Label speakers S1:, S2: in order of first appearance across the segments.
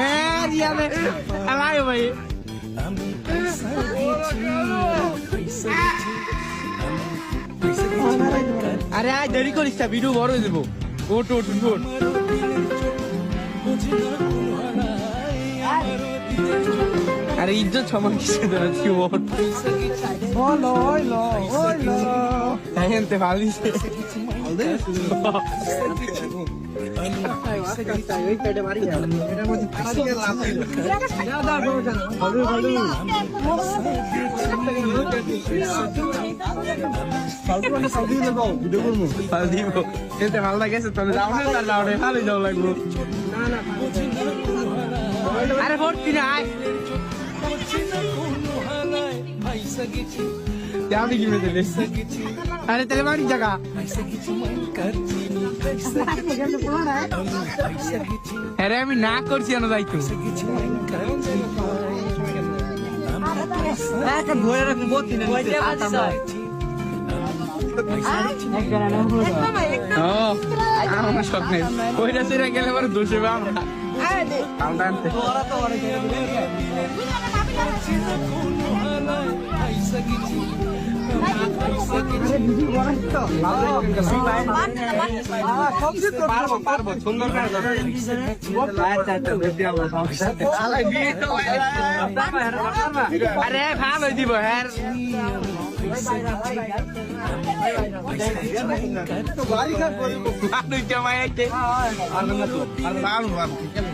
S1: এ, রিয়ালে আলাই ভাই। আরে, আয়, দেরি করিস না, ভিডিও বড় দেবো ওট ওট ওট আরে ইজ্জত সমান কিছু
S2: হলো মধ্যে ফাঁসি লাভ হলো হলো দাও ভিডিও করব
S1: ভালো দিব লাগেছে তাহলে যাও না তার যাও না ভালো যাও লাগবো আরে ভর্তি না মেয়ে আরে তাহলে বাড়ির জায়গা। আরে আমি না করছি না
S2: একটা রাখব বহুত দিনে
S1: ও আমার নেই ওইটা সেরা গেলে আবার দোষে বা আমরা। পারব সুন্দর আরে ভালো দিব হ্যাঁ রাজের মেড়াই আমার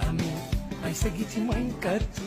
S1: हामी
S2: आइसकेपछि